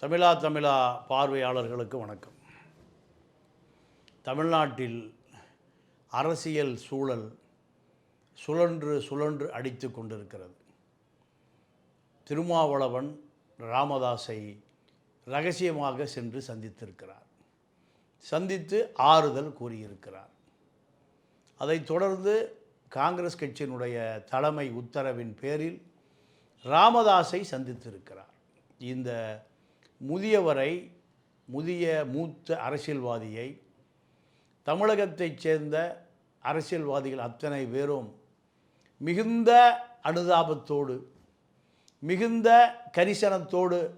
தமிழா தமிழா பார்வையாளர்களுக்கு வணக்கம். தமிழ்நாட்டில் அரசியல் சூழல் சுழன்று சுழன்று அடித்து கொண்டிருக்கிறது. திருமாவளவன் ராமதாஸை ரகசியமாக சென்று சந்தித்திருக்கிறார். சந்தித்து ஆறுதல் கூறியிருக்கிறார். அதைத் தொடர்ந்து காங்கிரஸ் கட்சியினுடைய தலைமை உத்தரவின் பேரில் ராமதாஸை சந்தித்திருக்கிறார். இந்த முதியவரை முதிய மூத்த அரசியல்வாதியை தமிழகத்தைச் சேர்ந்த அரசியல்வாதிகள் அத்தனை பேரும் மிகுந்த அனுதாபத்தோடு மிகுந்த கரிசனத்தோடு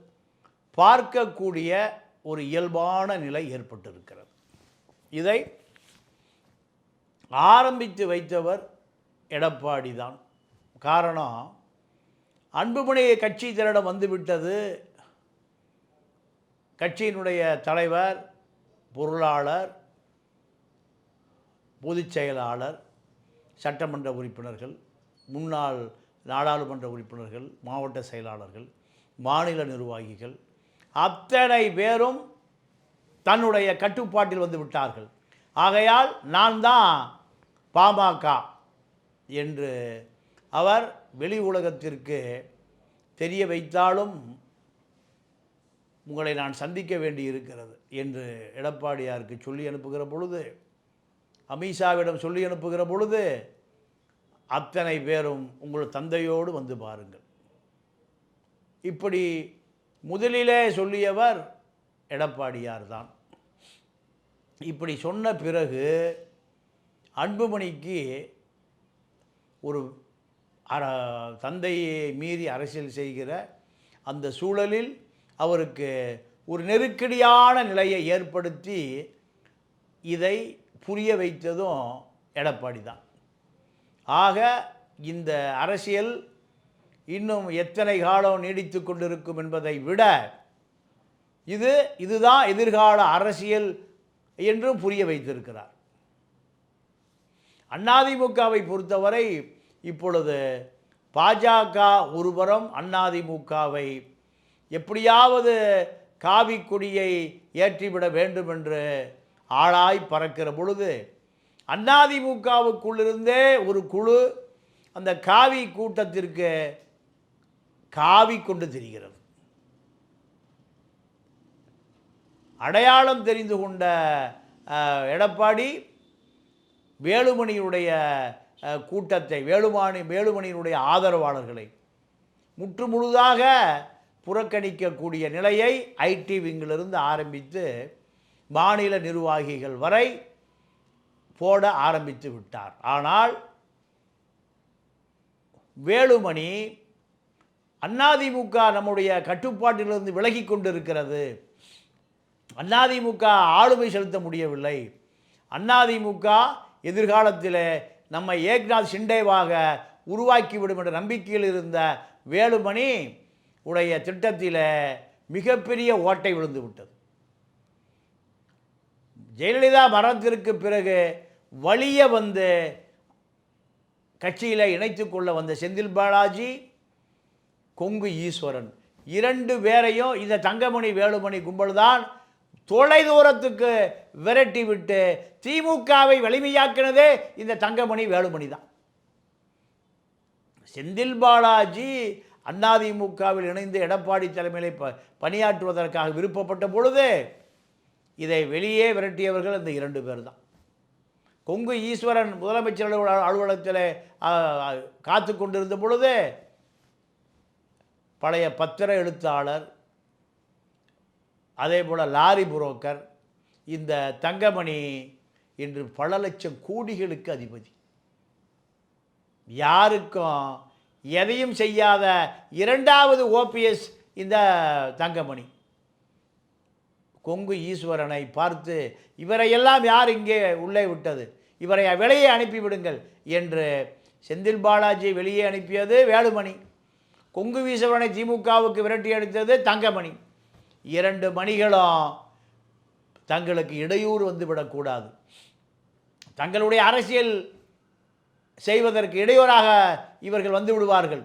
பார்க்கக்கூடிய ஒரு இயல்பான நிலை ஏற்பட்டிருக்கிறது. இதை ஆரம்பித்து வைத்தவர் எடப்பாடி தான். காரணம் அன்புமணியை கட்சி தன்னிடம் வந்துவிட்டது கட்சியினுடைய தலைவர் பொருளாளர் பொதுச் செயலாளர் சட்டமன்ற உறுப்பினர்கள் முன்னாள் நாடாளுமன்ற உறுப்பினர்கள் மாவட்ட செயலாளர்கள் மாநில நிர்வாகிகள் அத்தனை பேரும் தன்னுடைய கட்டுப்பாட்டில் வந்து விட்டார்கள். ஆகையால் நான் தான் பாமக என்று அவர் வெளி உலகத்திற்கு தெரிய வைத்தாலும் உங்களை நான் சந்திக்க வேண்டி இருக்கிறது என்று எடப்பாடியாருக்கு சொல்லி அனுப்புகிற பொழுது அமித்ஷாவிடம் சொல்லி அனுப்புகிற பொழுது அத்தனை பேரும் உங்கள் தந்தையோடு வந்து பாருங்கள். இப்படி முதலிலே சொல்லியவர் எடப்பாடியார் தான். இப்படி சொன்ன பிறகு அன்புமணிக்கு ஒரு தந்தையை மீறி அரசியல் செய்கிற அந்த சூழலில் அவருக்கு ஒரு நெருக்கடியான நிலையை ஏற்படுத்தி இதை புரிய வைத்ததும் எடப்பாடி தான். ஆக இந்த அரசியல் இன்னும் எத்தனை காலம் நீடித்து கொண்டிருக்கும் என்பதை விட இது இதுதான் எதிர்கால அரசியல் என்றும் புரிய வைத்திருக்கிறார். அதிமுகவை பொறுத்தவரை இப்பொழுது பாஜக ஒருபுறம் அதிமுகவை எப்படியாவது காவி கொடியை ஏற்றிவிட வேண்டும் என்று ஆளாய் பறக்கிற பொழுது அதிமுகவுக்குள்ளிருந்தே ஒரு குழு அந்த காவி கூட்டத்திற்கு காவி கொண்டு திரிகிறது. அடையாளம் தெரிந்து கொண்ட எடப்பாடி வேலுமணியுடைய கூட்டத்தை வேலுமானி வேலுமணியினுடைய ஆதரவாளர்களை முற்று முழுதாக புறக்கணிக்கக்கூடிய நிலையை ஐடி விங்கிலிருந்து ஆரம்பித்து மாநில நிர்வாகிகள் வரை போட ஆரம்பித்து விட்டார். ஆனால் வேலுமணி அதிமுக நம்முடைய கட்டுப்பாட்டிலிருந்து விலகி கொண்டிருக்கிறது. அதிமுக ஆளுமை செலுத்த முடியவில்லை. அதிமுக எதிர்காலத்தில் நம்மை ஏக்நாத் ஷிண்டேவாக உருவாக்கிவிடும் என்ற நம்பிக்கையில் இருந்த வேலுமணி உடைய திட்டத்தில் மிகப்பெரிய ஓட்டை விழுந்து விட்டது. ஜெயலலிதா மரணத்திற்கு பிறகு வழிய வந்து கட்சியில் இணைத்து கொள்ள வந்த செந்தில் பாலாஜி கொங்கு ஈஸ்வரன். இரண்டு பேரையும் இந்த தங்கமணி வேலுமணி கும்பல் தான் தொலை தூரத்துக்கு விரட்டி விட்டு திமுகவை வலிமையாக்கினதே இந்த தங்கமணி வேலுமணி தான் செந்தில் பாலாஜி அதிமுகவில் இணைந்து எடப்பாடி தலைமையில் ப பணியாற்றுவதற்காக விருப்பப்பட்ட பொழுது இதை வெளியே விரட்டியவர்கள் இந்த இரண்டு பேர் தான் கொங்கு ஈஸ்வரன் முதலமைச்சர் அலுவலகத்தில் காத்து கொண்டிருந்த பொழுது பழைய பத்திர எழுத்தாளர் அதே போல் லாரி புரோக்கர் இந்த தங்கமணி இன்று பல லட்சம் கோடிகளுக்கு அதிபதி. யாருக்கும் எதையும் செய்யாத இரண்டாவது ஓபிஎஸ் இந்த தங்கமணி. கொங்கு ஈஸ்வரனை பார்த்து இவரையெல்லாம் யார் இங்கே உள்ளே விட்டது? இவரை வெளியே அனுப்பிவிடுங்கள் என்று செந்தில் பாலாஜி வெளியே அனுப்பியது வேலுமணி. கொங்கு ஈஸ்வரனை திமுகவுக்கு விரட்டி அடித்தது தங்கமணி. இரண்டு மணிகளும் தங்களுக்கு இடையூறு வந்துவிடக்கூடாது. தங்களுடைய அரசியல் செய்வதற்கு இடையூறாக இவர்கள் வந்து விடுவார்கள்.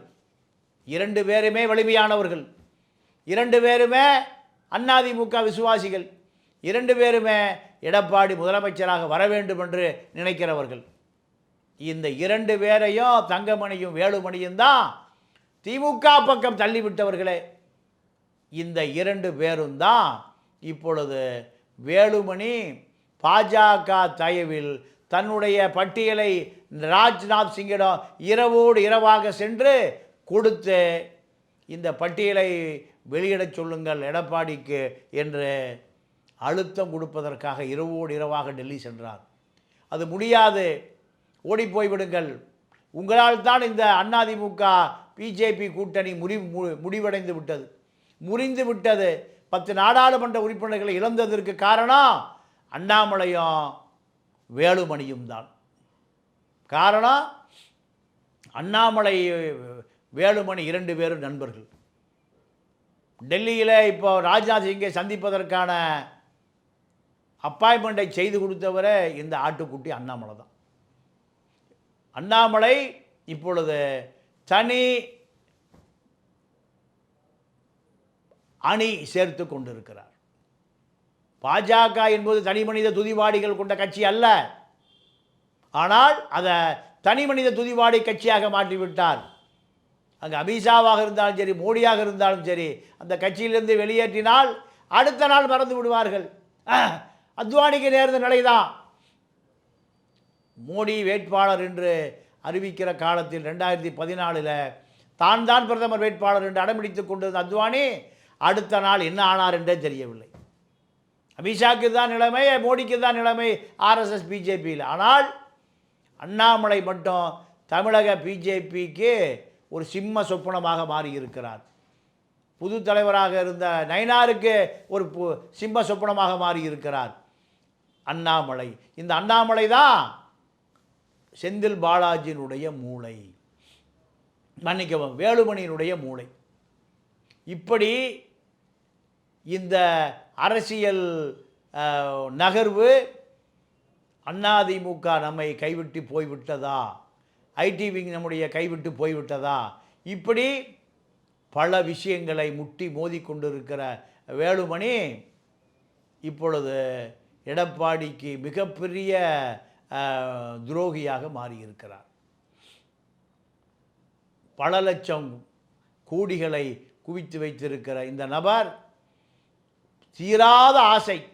இரண்டு பேருமே வலிமையானவர்கள். இரண்டு பேருமே அதிமுக விசுவாசிகள். இரண்டு பேருமே எடப்பாடி முதலமைச்சராக வர வேண்டும் என்று நினைக்கிறவர்கள். இந்த இரண்டு பேரையும் தங்கமணியும் வேலுமணியும் தான் திமுக பக்கம் தள்ளிவிட்டவர்களே. இந்த இரண்டு பேரும் தான் இப்பொழுது வேலுமணி பாஜக தயவில் தன்னுடைய பட்டியலை ராஜ்நாத் சிங்கிடம் இரவோடு இரவாக சென்று கொடுத்து இந்த பட்டியலை வெளியிடச் சொல்லுங்கள் எடப்பாடிக்கு என்று அழுத்தம் கொடுப்பதற்காக இரவோடு இரவாக டெல்லி சென்றார். அது முடியாது. ஓடிப்போய் விடுங்கள் உங்களால் தான் இந்த அதிமுக பிஜேபி கூட்டணி முறி மு- முடிவடைந்து விட்டது. முறிந்து விட்டது. பத்து நாடாளுமன்ற உறுப்பினர்களை இழந்ததற்கு காரணம் அண்ணாமலையும் வேலுமணியும் தான் காரணம் அண்ணாமலை வேலுமணி இரண்டு பேரும் நண்பர்கள். டெல்லியில் இப்போ ராஜ்நாத் சிங்கை சந்திப்பதற்கான அப்பாயின்மெண்ட்டை செய்து கொடுத்தவரை இந்த ஆட்டுக்குட்டி அண்ணாமலை தான். அண்ணாமலை இப்பொழுது தனி அணி சேர்த்து கொண்டிருக்கிறார். பாஜக என்பது தனி மனித துதிவாடிகள் கொண்ட கட்சி அல்ல. ஆனால் அதை தனி மனித துதிவாடி கட்சியாக மாற்றிவிட்டார். அங்கே அமித்ஷாவாக இருந்தாலும் சரி மோடியாக இருந்தாலும் சரி அந்த கட்சியிலிருந்து வெளியேற்றினால் அடுத்த நாள் மறந்து விடுவார்கள். அத்வானிக்கு நேர்ந்த நிலைதான். மோடி வேட்பாளர் என்று அறிவிக்கிற காலத்தில் ரெண்டாயிரத்தி பதினாலில் தான் தான் பிரதமர் வேட்பாளர் என்று அடம்பிடித்துக் கொண்டிருந்த அத்வானி அடுத்த நாள் என்ன ஆனார் என்றே தெரியவில்லை. அமித்ஷாக்கு தான் நிலைமை மோடிக்கு தான் நிலைமை ஆர்எஸ்எஸ் பிஜேபியில் ஆனால் அண்ணாமலை மட்டும் தமிழக பிஜேபிக்கு ஒரு சிம்ம சொப்பனமாக மாறியிருக்கிறார். புது தலைவராக இருந்த நயனாருக்கு ஒரு பு- சிம்ம சொப்பனமாக மாறியிருக்கிறார் அண்ணாமலை. இந்த அண்ணாமலை தான் செந்தில் பாலாஜியினுடைய மூளை. மன்னிக்கவும் வேலுமணியினுடைய மூளை. இப்படி இந்த அரசியல் நகர்வு அதிமுக நம்மை கைவிட்டு போய்விட்டதா? ஐடி விங் நம்முடைய கைவிட்டு போய்விட்டதா? இப்படி பல விஷயங்களை முட்டி மோதி கொண்டிருக்கிற வேலுமணி இப்பொழுது எடப்பாடிக்கு மிகப்பெரிய துரோகியாக மாறியிருக்கிறார். பல லட்சம் கோடிகளை குவித்து வைத்திருக்கிற இந்த நபர் தீராத ஆசை.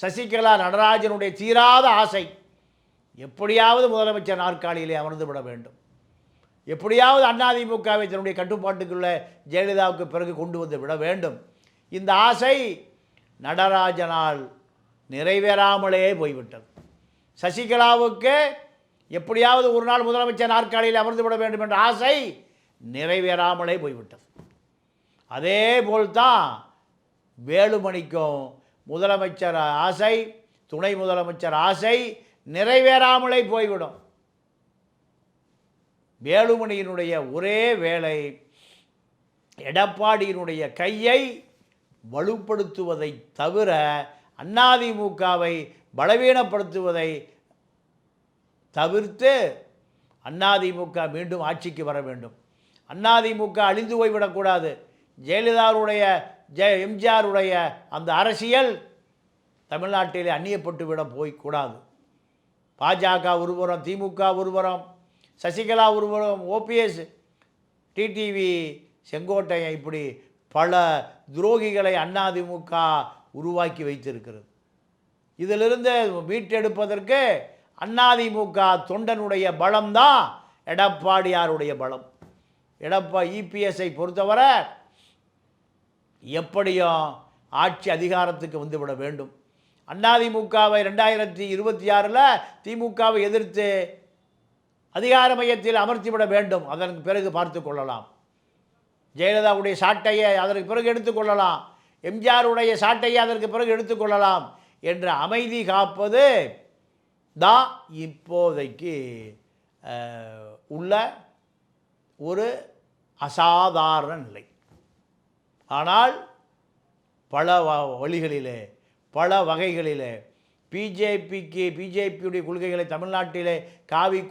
சசிகலா நடராஜனுடைய தீராத ஆசை. எப்படியாவது முதலமைச்சர் நாற்காலியிலே அமர்ந்து விட வேண்டும். எப்படியாவது அதிமுகவை தன்னுடைய கட்டுப்பாட்டுக்குள்ள ஜெயலலிதாவுக்கு பிறகு கொண்டு வந்து விட வேண்டும். இந்த ஆசை நடராஜனால் நிறைவேறாமலே போய்விட்டது. சசிகலாவுக்கு எப்படியாவது ஒரு நாள் முதலமைச்சர் நாற்காலியில் அமர்ந்து விட வேண்டும் என்ற ஆசை நிறைவேறாமலே போய்விட்டது. அதே போல்தான் வேலுமணிக்கும் முதலமைச்சர் ஆசை துணை முதலமைச்சர் ஆசை நிறைவேறாமலே போய்விடும். வேலுமணியினுடைய ஒரே வேலை எடப்பாடியினுடைய கையை வலுப்படுத்துவதை தவிர அதிமுகவை பலவீனப்படுத்துவதை தவிர்த்து அதிமுக மீண்டும் ஆட்சிக்கு வர வேண்டும். அதிமுக அழிந்து போய்விடக்கூடாது. ஜெயலலிதாவுடைய ஜெய எம்ஜிஆருடைய அந்த அரசியல் தமிழ்நாட்டிலே அந்நியப்பட்டு விட போய்க்கூடாது. பாஜக ஒருபுறம் திமுக ஒருபுறம் சசிகலா ஒருபுறம் ஓபிஎஸ் டிடிவி செங்கோட்டையன் இப்படி பல துரோகிகளை அதிமுக உருவாக்கி வைத்திருக்கிறது. இதிலிருந்து மீட்டெடுப்பதற்கு அதிமுக தொண்டனுடைய பலம்தான் எடப்பாடியாருடைய பலம். எடப்பா இபிஎஸ்ஐ பொறுத்தவரை எப்படியும் ஆட்சி அதிகாரத்துக்கு வந்துவிட வேண்டும். அதிமுகவை ரெண்டாயிரத்தி இருபத்தி ஆறில் திமுகவை எதிர்த்து அதிகார மையத்தில் அமர்த்திவிட வேண்டும். அதற்கு பிறகு பார்த்து கொள்ளலாம். ஜெயலலிதாவுடைய சாட்டையை அதற்கு பிறகு எடுத்துக்கொள்ளலாம் எம்ஜிஆருடைய சாட்டையை அதற்கு பிறகு எடுத்துக்கொள்ளலாம் என்ற அமைதி காப்பது தான் இப்போதைக்கு உள்ள ஒரு அசாதாரண நிலை. ஆனால் பல வ- வழிகளிலே பல வகைகளிலே பிஜேபிக்கு பிஜேபியுடைய கொள்கைகளை தமிழ்நாட்டிலே காவி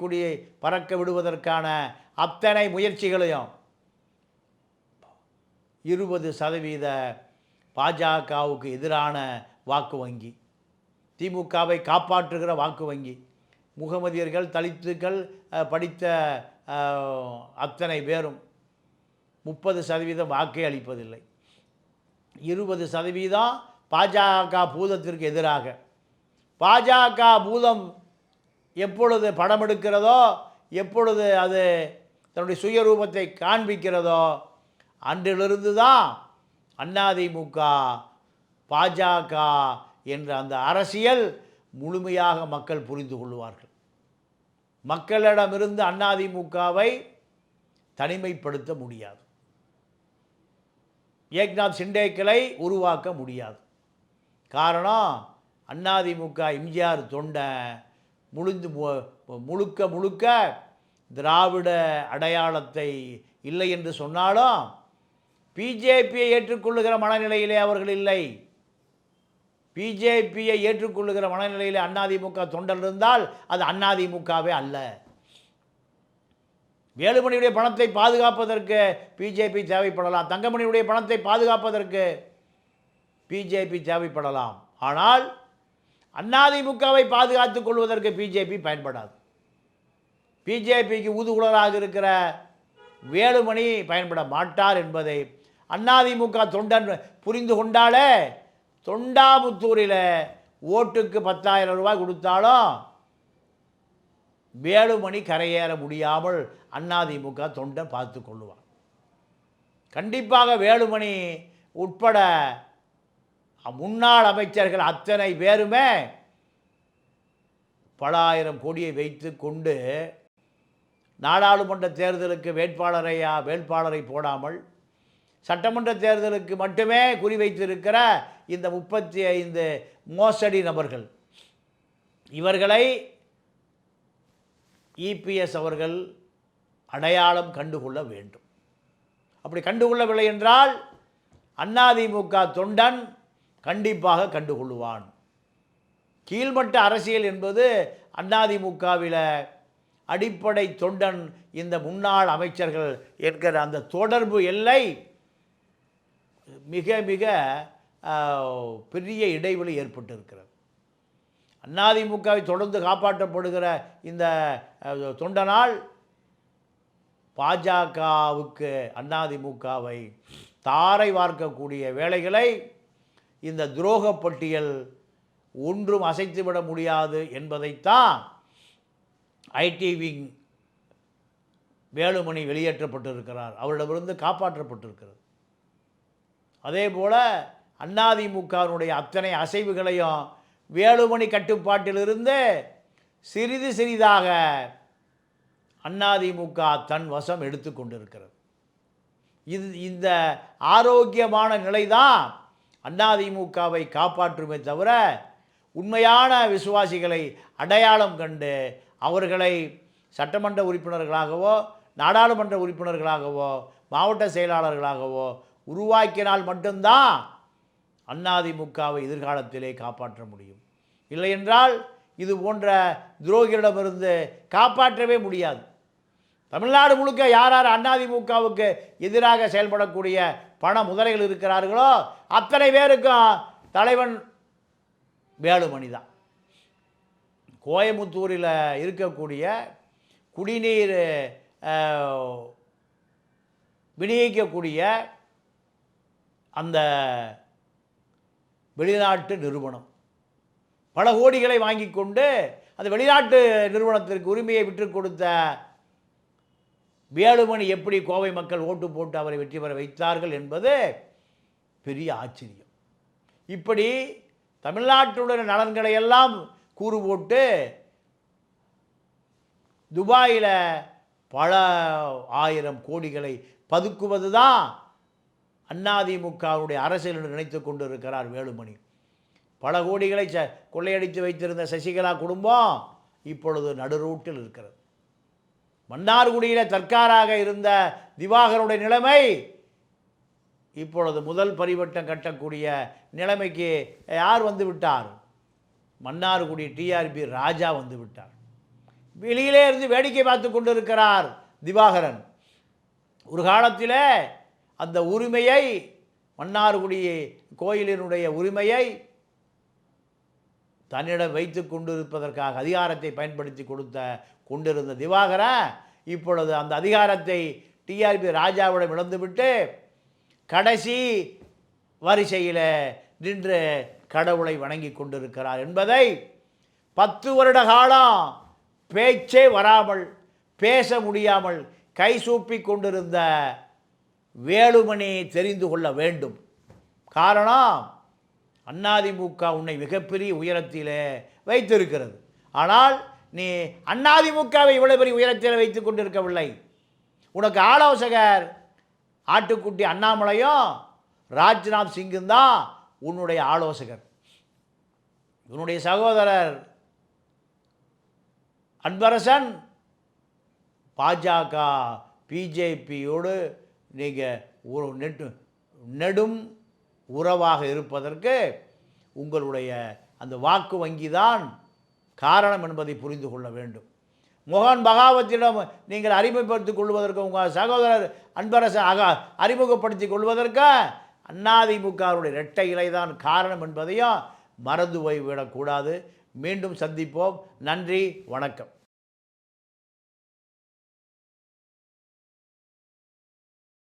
பறக்க விடுவதற்கான அத்தனை முயற்சிகளையும் இருபது சதவீத பாஜகவுக்கு எதிரான வாக்கு வங்கி திமுகவை காப்பாற்றுகிற வாக்கு வங்கி முகமதியர்கள் தலித்துக்கள் படித்த அத்தனை பேரும் முப்பது சதவீதம் வாக்கை அளிப்பதில்லை. இருபது சதவீதம் பாஜக பூதத்திற்கு எதிராக. பாஜக பூதம் எப்பொழுது படம் எடுக்கிறதோ எப்பொழுது அது தன்னுடைய சுயரூபத்தை காண்பிக்கிறதோ அன்றிலிருந்து தான் அதிமுக பாஜக என்ற அந்த அரசியல் முழுமையாக மக்கள் புரிந்து கொள்வார்கள். மக்களிடமிருந்து அதிமுகவை தனிமைப்படுத்த முடியாது. ஏக்நாத் சிண்டேக்களை உருவாக்க முடியாது. காரணம் அண்ணாதிமுக எம்ஜிஆர் தொண்டை முழுந்து முழுக்க முழுக்க திராவிட அடையாளத்தை இல்லை என்று சொன்னாலும் பிஜேபியை ஏற்றுக்கொள்ளுகிற மனநிலையிலே அவர்கள் இல்லை. பிஜேபியை ஏற்றுக்கொள்ளுகிற மனநிலையிலே அதிமுக தொண்டர் இருந்தால் அது அதிமுகவே அல்ல. வேலுமணியுடைய பணத்தை பாதுகாப்பதற்கு பிஜேபி தேவைப்படலாம். தங்கமணியுடைய பணத்தை பாதுகாப்பதற்கு பிஜேபி தேவைப்படலாம். ஆனால் அதிமுகவை பாதுகாத்துக் கொள்வதற்கு பிஜேபி பயன்படாது. பிஜேபிக்கு ஊதுகுழலாக இருக்கிற வேலுமணி பயன்பட மாட்டார் என்பதை அதிமுக தொண்டன் புரிந்து கொண்டாலே தொண்டாமுத்தூரில் ஓட்டுக்கு பத்தாயிரம் ரூபாய் கொடுத்தாலும் வேலுமணி கரையேற முடியாமல் அதிமுக தொண்டை பார்த்து கொள்ளுவார் கண்டிப்பாக வேலுமணி உட்பட முன்னாள் அமைச்சர்கள் அத்தனை பேருமே பல ஆயிரம் கோடியை வைத்து கொண்டு நாடாளுமன்ற தேர்தலுக்கு வேட்பாளரையா வேட்பாளரை போடாமல் சட்டமன்ற தேர்தலுக்கு மட்டுமே குறிவைத்திருக்கிற இந்த முப்பத்தி ஐந்து மோசடி நபர்கள். இவர்களை இபிஎஸ் அவர்கள் அடையாளம் கண்டுகொள்ள வேண்டும். அப்படி கண்டுகொள்ளவில்லை என்றால் அதிமுக தொண்டன் கண்டிப்பாக கண்டுகொள்ளுவான். கீழ்மட்ட அரசியல் என்பது அதிமுகவில் அடிப்படை தொண்டன் இந்த முன்னாள் அமைச்சர்கள் என்கிற அந்த தொடர்பு எல்லை மிக மிக பெரிய இடைவெளி ஏற்பட்டிருக்கிறது. அதிமுகவை தொடர்ந்து காப்பாற்றப்படுகிற இந்த தொண்டனால் பாஜகவுக்கு அதிமுகவை தாரை வார்க்கக்கூடிய வேலைகளை இந்த துரோக பட்டியல் ஒன்றும் அசைத்துவிட முடியாது என்பதைத்தான் ஐடி விங் வேலுமணி வெளியேற்றப்பட்டிருக்கிறார். அவரிடமிருந்து காப்பாற்றப்பட்டிருக்கிறது. அதே போல் அதிமுகவினுடைய அத்தனை அசைவுகளையும் வேலுமணி கட்டுப்பாட்டிலிருந்து சிறிது சிறிதாக அதிமுக தன் வசம் எடுத்துக்கொண்டிருக்கிறது இது இந்த ஆரோக்கியமான நிலைதான் அதிமுகவை காப்பாற்றுமே தவிர உண்மையான விசுவாசிகளை அடையாளம் கண்டு அவர்களை சட்டமன்ற உறுப்பினர்களாகவோ நாடாளுமன்ற உறுப்பினர்களாகவோ மாவட்ட செயலாளர்களாகவோ உருவாக்கினால் மட்டும்தான் அதிமுகவை எதிர்காலத்திலே காப்பாற்ற முடியும். இல்லையென்றால் இது போன்ற துரோகிகளிடமிருந்து காப்பாற்றவே முடியாது. தமிழ்நாடு முழுக்க யார் யார் அதிமுகவுக்கு எதிராக செயல்படக்கூடிய பண முதலைகள் இருக்கிறார்களோ அத்தனை பேருக்கும் தலைவன் வேலுமணி தான். கோயமுத்தூரில் இருக்கக்கூடிய குடிநீர் விநியோகிக்கக்கூடிய அந்த வெளிநாட்டு நிறுவனம். பல கோடிகளை வாங்கி கொண்டு அந்த வெளிநாட்டு நிறுவனத்திற்கு உரிமையை விற்றுக் கொடுத்த வேலுமணி எப்படி கோவை மக்கள் ஓட்டு போட்டு அவரை வெற்றி பெற வைத்தார்கள் என்பது பெரிய ஆச்சரியம். இப்படி தமிழ்நாட்டுடைய நலன்களை எல்லாம் கூறு போட்டு துபாயில் பல ஆயிரம் கோடிகளை பதுக்குவது தான் அதிமுகவுடைய அரசியல் என்று நினைத்து கொண்டு இருக்கிறார் வேலுமணி. பல கோடிகளை ச கொள்ளையடித்து வைத்திருந்த சசிகலா குடும்பம் இப்பொழுது நடுரூட்டில் இருக்கிறது. மன்னார்குடியில் தற்காராக இருந்த திவாகருடைய நிலைமை இப்பொழுது முதல் பரிவட்டம் கட்டக்கூடிய நிலைமைக்கு யார் வந்து விட்டார்? மன்னார்குடி டிஆர்பி ராஜா வந்து விட்டார். வெளியிலே இருந்து வேடிக்கை பார்த்து கொண்டிருக்கிறார் திவாகரன். ஒரு காலத்தில் அந்த உரிமையை மன்னார்குடி கோயிலினுடைய உரிமையை தன்னிடம் வைத்து கொண்டிருப்பதற்காக அதிகாரத்தை பயன்படுத்தி கொடுத்த கொண்டிருந்த திவாகரன் இப்பொழுது அந்த அதிகாரத்தை டிஆர்பி ராஜாவிடம் இழந்துவிட்டு கடைசி வரிசையில் நின்று கடவுளை வணங்கி கொண்டிருக்கிறார் என்பதை பத்து வருட காலம் பேச்சே வராமல் பேச முடியாமல் கை சூப்பி கொண்டிருந்த வேலுமணி தெரிந்து கொள்ள வேண்டும். காரணம் அண்ணாதிமுக உன்னை மிகப்பெரிய உயரத்தில் வைத்திருக்கிறது. ஆனால் நீ அண்ணாதிமுகவை இவ்வளவு பெரிய உயரத்தில் வைத்து கொண்டிருக்கவில்லை. உனக்கு ஆலோசகர் ஆட்டுக்குட்டி அண்ணாமலையும் ராஜ்நாத் சிங்கும் தான் உன்னுடைய ஆலோசகர். உன்னுடைய சகோதரர் அன்பரசன் பாஜக பிஜேபியோடு நீங்கள் ஒரு நெட்டு நெடும் உறவாக இருப்பதற்கு உங்களுடைய அந்த வாக்கு வங்கி தான் காரணம் என்பதை புரிந்து கொள்ள வேண்டும். மோகன் பகாவத்திடம் நீங்கள் அறிமுகப்படுத்திக் கொள்வதற்கு உங்கள் சகோதரர் அன்பரசன் அக அறிமுகப்படுத்திக் கொள்வதற்கு அண்ணாதிமுகவுடைய இரட்டை இலைதான் காரணம் என்பதையும் மறந்து போய்விடக்கூடாது மீண்டும் சந்திப்போம். நன்றி. வணக்கம்.